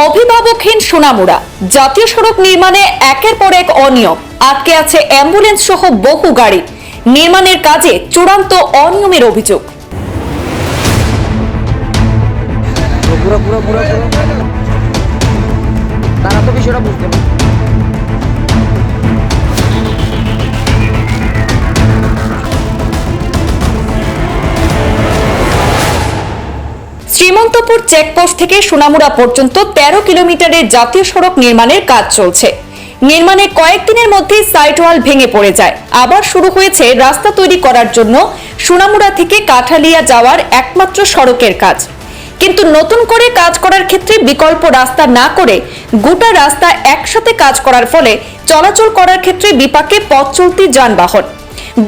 অভিভাবকহীন সোনামুড়া। জাতীয় সড়ক নির্মাণে একের পর এক অনিয়ম। আটকে আছে অ্যাম্বুলেন্স সহ বহু গাড়ি। নির্মাণের কাজে চূড়ান্ত অনিয়মের অভিযোগ। তারা তো বিষয়টা বুঝতে পারে শ্রীমন্তপুর চেকপোস্ট থেকে সোনামুড়া পর্যন্ত তেরো কিলোমিটারের জাতীয় সড়ক নির্মাণের কাজ চলছে। নির্মাণের কয়েকদিনের মধ্যেই সাইট ওয়াল ভেঙে পড়ে যায়। আবার শুরু হয়েছে রাস্তা তৈরি করার জন্য সোনামুড়া থেকে কাঠালিয়া যাওয়ার একমাত্র সড়কের কাজ। কিন্তু নতুন করে কাজ করার ক্ষেত্রে বিকল্প রাস্তা না করে গোটা রাস্তা একসাথে কাজ করার ফলে চলাচল করার ক্ষেত্রে বিপাকে পথ চলতি যানবাহন।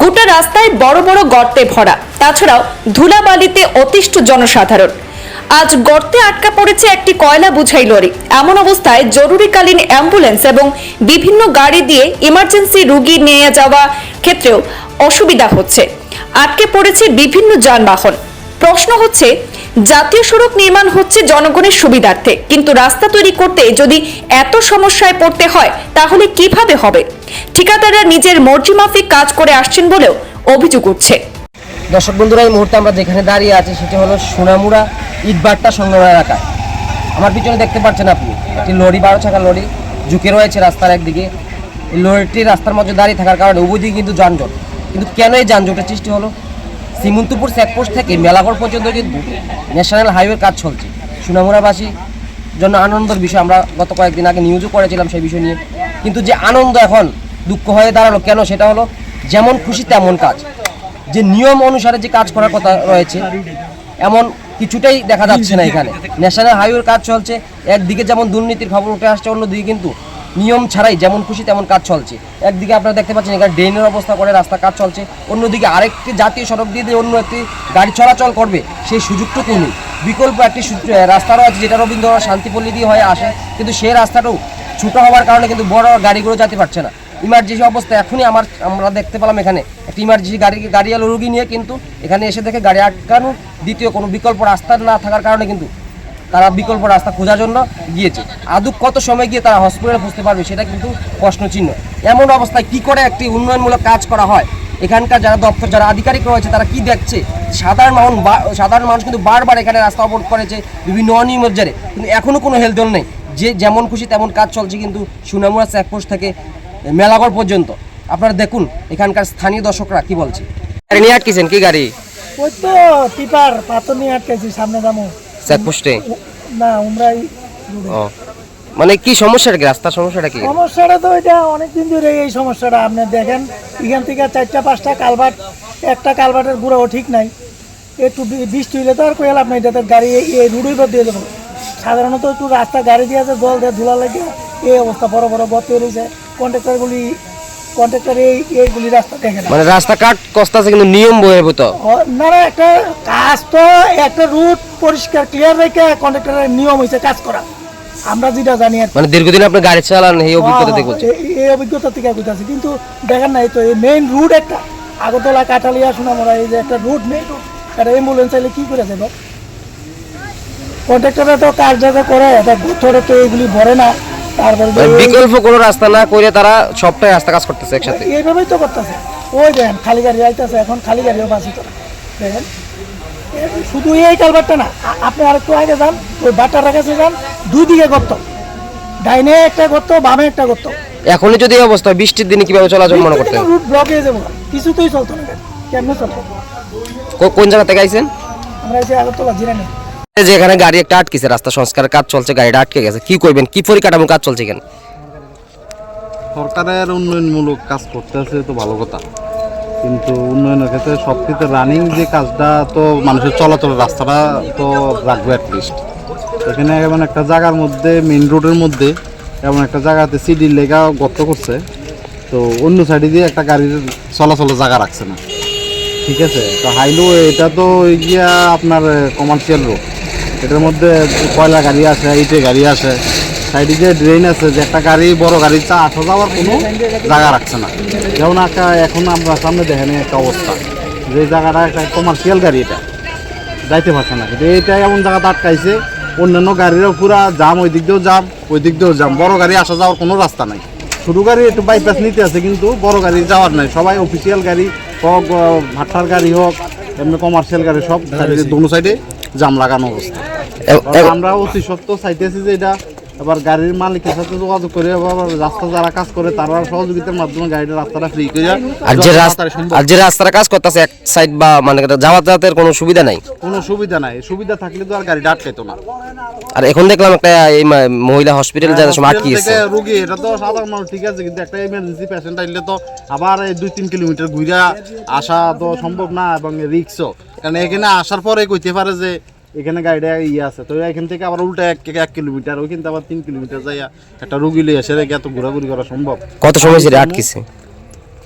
গোটা রাস্তায় বড় বড় গর্তে ভরা। তাছাড়াও ধুলাবালিতে অতিষ্ঠ জনসাধারণ। আজ গর্তে আটকা পড়েছে একটি কয়লা বুঝাই লরি। এমন অবস্থায় জরুরিকালীন অ্যাম্বুলেন্স এবং বিভিন্ন গাড়ি দিয়ে ইমার্জেন্সি রুগী নিয়ে যাওয়া ক্ষেত্রেও অসুবিধা হচ্ছে। আটকে পড়েছে বিভিন্ন যানবাহন। প্রশ্ন হচ্ছে, জাতীয় সড়ক নির্মাণ হচ্ছে জনগণের সুবিধার্থে, কিন্তু রাস্তা তৈরি করতে যদি এত সমস্যায় পড়তে হয়, তাহলে কীভাবে হবে? ঠিকাদাররা নিজের মর্জি মাফিক কাজ করে আসছেন বলেও অভিযোগ উঠছে। দর্শক বন্ধুরা, এই মুহূর্তে আমরা যেখানে দাঁড়িয়ে আছি সেটি হলো সোনামুড়া ইটবাট্টা সংলগ্ন এলাকায় আমার পিছনে দেখতে পাচ্ছেন আপনি, একটি লরি, বারো চাকা লরি ঝুঁকে রয়েছে রাস্তার একদিকে। এই লরিটি রাস্তার মধ্যে দাঁড়িয়ে থাকার কারণে উভয় দিকে কিন্তু যানজট। কিন্তু কেন এই যানজটের সৃষ্টি হলো? শ্রীমন্তপুর চেকপোস্ট থেকে মেলাঘর পর্যন্ত কিন্তু ন্যাশনাল হাইওয়ের কাজ চলছে। সোনামুড়াবাসী জন্য আনন্দের বিষয়, আমরা গত কয়েকদিন আগে নিউজও করেছিলাম সেই বিষয় নিয়ে। কিন্তু যে আনন্দ এখন, দুঃখ হয়ে দাঁড়াল কেন সেটা হলো, যেমন খুশি তেমন কাজ। যে নিয়ম অনুসারে যে কাজ করার কথা রয়েছে, এমন কিছুটাই দেখা যাচ্ছে না এখানে। ন্যাশনাল হাইওয়ের কাজ চলছে, একদিকে যেমন দুর্নীতির খবর উঠে আসছে, অন্যদিকে কিন্তু নিয়ম ছাড়াই যেমন খুশি তেমন কাজ চলছে। একদিকে আপনারা দেখতে পাচ্ছেন এখানে ড্রেনের অবস্থা করে রাস্তা কাজ চলছে, অন্যদিকে আরেকটি জাতীয় সড়ক দিয়ে দিয়ে অন্য একটি গাড়ি চলাচল করবে, সেই সুযোগটুকু নেই। বিকল্প একটি রাস্তা রয়েছে যেটা রবীন্দ্রনাথ শান্তিপল্লী দিয়ে হয়ে আসে, কিন্তু সেই রাস্তাটাও ছোটো হওয়ার কারণে কিন্তু বড় গাড়িগুলো যেতে পারছে না। ইমার্জেন্সি অবস্থা এখনই আমার, আমরা দেখতে পেলাম এখানে। একটা ইমার্জেন্সি গাড়ি গাড়ি এলো রুগী নিয়ে কিন্তু এখানে এসে দেখে গাড়ি আটকানো দ্বিতীয় কোনো বিকল্প রাস্তা না থাকার কারণে কিন্তু তারা বিকল্প রাস্তা খোঁজার জন্য গিয়েছে। আদৌ কত সময় গিয়ে তারা হসপিটালে পৌঁছতে পারবে সেটা কিন্তু প্রশ্ন চিহ্ন এমন অবস্থায় কি করে একটি উন্নয়নমূলক কাজ করা হয়? এখানকার যারা দপ্তর, যারা আধিকারিক রয়েছে, তারা কি দেখছে? সাধারণ মানুষ সাধারণ মানুষ কিন্তু বারবার এখানে রাস্তা অবরোধ করেছে বিভিন্ন অনিয়মের জেরে। কিন্তু এখনও কোনো হেলদোল নেই। যে যেমন খুশি তেমন কাজ চলছে কিন্তু সুনামুড়া চেকপোস্ট থেকে মেলাগড় পর্যন্ত। আপনারা দেখুন এখানকার স্থানীয় দর্শকরা কি বলছে। গাড়ি নিয়ে আটকেছেন কি গাড়ি? ওই তো টিপার পাথর নিয়ে আটকেছি সামনে দামো। চেকপোস্টে না উমরাই ও মানে কি সমস্যাটা কি রাস্তার সমস্যাটা কি? সমস্যাটা তো এটা অনেকদিন ধরে এই সমস্যাটা। আপনি দেখেন এখান থেকে চারটা পাঁচটা কালভার্ট একটা কালভার্টের গুঁড়াও ঠিক নাই। একটু বৃষ্টি হইলে তো আর কোয়াল আপনি এটাতে গাড়ি এই- এই রুডই বাদ দিয়ে দেবো। সাধারণত একটু রাস্তা গাড়ি দিয়ে আছে জল দিয়ে ধুলা লাগে এই অবস্থা বড় বড় গত রয়েছে। কন্ট্রাক্টরগুলি কন্ট্রাক্টর এই এইগুলি রাস্তা দেখে না মানে রাস্তা কাট কস্তাছে কিন্তু নিয়ম বহির্ভূত না না একটা কাজ তো একটা রুট পরিষ্কার ক্লিয়ার রেখে কন্ট্রাক্টরের নিয়ম হয়েছে কাজ করা। আমরা যেটা জানি আর মানে দীর্ঘদিন আপনি গাড়ি চালান এই অভিজ্ঞতা থেকে বলছেন। এই- এই অভিজ্ঞতা থেকে কইতাছি কিন্তু দেখেন না এই তো এই মেইন রুট একটা। আগরতলা কাঠালিয়া সোনামরা এই যে একটা রুট মেইন রুট একটা অ্যাম্বুলেন্স চাইলে কি করে যাবে? কন্ট্রাক্টররা তো কাজ যাতে করে এটা গোথরে তো এগুলি ভরে না। মানে বিকল্প কোনো রাস্তা না করে তারা সবটাই রাস্তা কাজ করতেছে একসাথে। এইভাবেই তো করতেছে। ওই দেখেন খালি গাড়ি আইতেছে এখন খালি গাড়িও বাসি তো। দেখেন শুধু এই কালবারটা না আপনি আরেকটু আগে যান ওই বাটার কাছে যান দুই দিকে গর্ত। ডাইনে একটা গর্ত বামে একটা গর্ত। এখনই যদি অবস্থা বৃষ্টির দিনে কীভাবে চলাচল মনে করতে রুট ব্লক হয়ে যাব। কিছুতেই চলতো না। কেমনে চলতো কোন জায়গা থেকে আইছেন? আমরা এসে আগরতলা জিরানি। এই যে এখানে গাড়ি একটা আটকেছে, রাস্তা সংস্কারের কাজ চলছে, গাড়িটা আটকে গেছে। কি করবেন কি পরিকাঠামো কাজ চলছে এখানে? সরকারের উন্নয়নমূলক কাজ করতেছে তো ভালো কথা। কিন্তু উন্নয়নের ক্ষেত্রে সব কিছু রানিং যে কাজটা তো মানুষের চলাচল রাস্তাটা তো রাখবে অ্যাটলিস্ট এখানে এমন একটা জায়গার মধ্যে মেন রোডের মধ্যে, এমন একটা জায়গাতে সিডির লেগা গর্ত করছে। তো অন্য সাইডে দিয়ে একটা গাড়ির চলাচলের জায়গা রাখছে না। ঠিক আছে? তো হাইওয়ে এটা তো গিয়া আপনার কমার্শিয়াল রোড এটার মধ্যে কয়লা গাড়ি আছে ইটে গাড়ি আছে। সাইডে যে ড্রেন আছে যে একটা গাড়ি বড় গাড়ি চা আসা যাওয়ার কোনো জায়গা রাখছে না। যেমন একটা এখন আমরা সামনে দেখেন একটা অবস্থা। যে জায়গাটা একটা কমার্শিয়াল গাড়ি এটা। যাইতে পারছে না। কিন্তু এটা এমন জায়গাতে আটকাইছে অন্যান্য গাড়িরও পুরা জাম ওই দিক দিয়েও জাম ওই দিক দিয়েও জাম। বড় গাড়ি আসা যাওয়ার কোনো রাস্তা নাই। ছোটো গাড়ি একটু বাইপাস নিতে আছে কিন্তু বড় গাড়ি যাওয়ার নাই। সবাই অফিসিয়াল গাড়ি হোক আহ, ভাট্টার গাড়ি হোক এমনি কমার্শিয়াল গাড়ি সব দোনো সাইডে জাম লাগানো অবস্থা। আমরা অতি সত্য চাইতেছি যে এটা আবার গাড়ির মালিকের সাথে যোগাযোগ করে আবার রাস্তা যারা কাজ করে তারা সহযোগিতার মাধ্যমে গাড়িটা রাস্তাটা ফ্রি করে আর যে রাস্তা আর যে রাস্তার কাজ করতেছে এক সাইড বা মানে যাওয়াতের কোনো সুবিধা নাই? কোনো সুবিধা নাই। সুবিধা থাকলে তো আর গাড়িটা আটকাইতো না। আর এখন দেখলাম একটা এই মহিলা হসপিটাল যাওয়ার সময় আটকে গেছে রোগী এটা তো সাধারণ মানুষ ঠিক আছে কিন্তু একটা ইমার্জেন্সি পেশেন্ট আইলে তো আবার এই দুই তিন কিলোমিটার ঘুরে আসা তো সম্ভব না এবং রিক্সও কারণ এখানে আসার পরে কইতে পারে যে এখানে গাড়িটা ইয়ে আছে তো এখান থেকে আবার উল্টা এক এক কিলোমিটার ওইখান থেকে আবার তিন কিলোমিটার যাইয়া একটা রুগী লিয়ে এসে রেখে এত ঘোরাঘুরি করা সম্ভব। কত সময় ছিল আটকেছে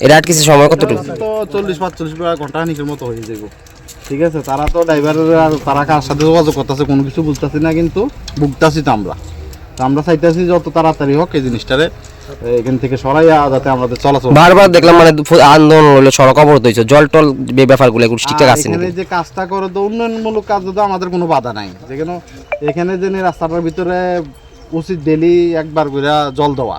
এটা আটকেছে সময় কতটুকু? তো চল্লিশ পাঁচচল্লিশ ঘণ্টা খানিকের মতো হয়ে যাব ঠিক আছে তারা তো ড্রাইভারের আর তারা কার সাথে যোগাযোগ করতেছে কোনো কিছু বুঝতেছি না কিন্তু ভুগতাছি তো আমরা। তো আমরা চাইতেছি যত তাড়াতাড়ি হোক এই জিনিসটারে এখান থেকে সরাইয়া যাতে আমাদের চলাচল বারবার দেখলাম মানে আন্দোলন হলো সড়ক অবরোধ হয়েছে। জল টল ব্যাপারগুলো এগুলো ঠিকঠাক আছে এখানে যে কাজটা করে তো উন্নয়নমূলক কাজ তো আমাদের কোনো বাধা নাই। যেখানে এখানে যে রাস্তাটার ভিতরে উচিত ডেলি একবার করে জল দেওয়া।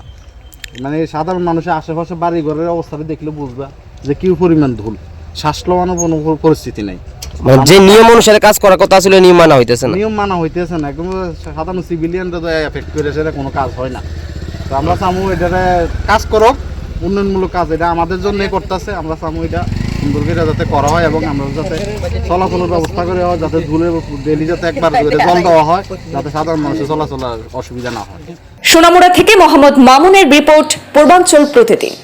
মানে সাধারণ মানুষের আশেপাশে বাড়ি ঘরের অবস্থাটা দেখলে বুঝবা যে কি পরিমাণ ধুল। শ্বাস কোনো পরিস্থিতি নাই। মানে যে নিয়ম অনুসারে কাজ করার কথা ছিল নিয়ম মানা হইতেছে না। নিয়ম মানা হইতেছে না। একদম সাধারণ সিভিলিয়ানরা তো এফেক্ট করে সেটা কোনো কাজ হয় না। তো আমরা চামু এটা কাজ করব উন্নয়নমূলক কাজ এটা আমাদের জন্যই করতেছে। আমরা চামু এটা সুন্দর করে যাতে করা হয় এবং আমরা যাতে চলাচলের ব্যবস্থা করে হয় যাতে ধুলের ডেলি যাতে একবার জল দেওয়া হয় যাতে সাধারণ মানুষের চলাচলের অসুবিধা না হয়। সোনামুড়া থেকে মোহাম্মদ মামুনের রিপোর্ট পূর্বাঞ্চল প্রতিদিন।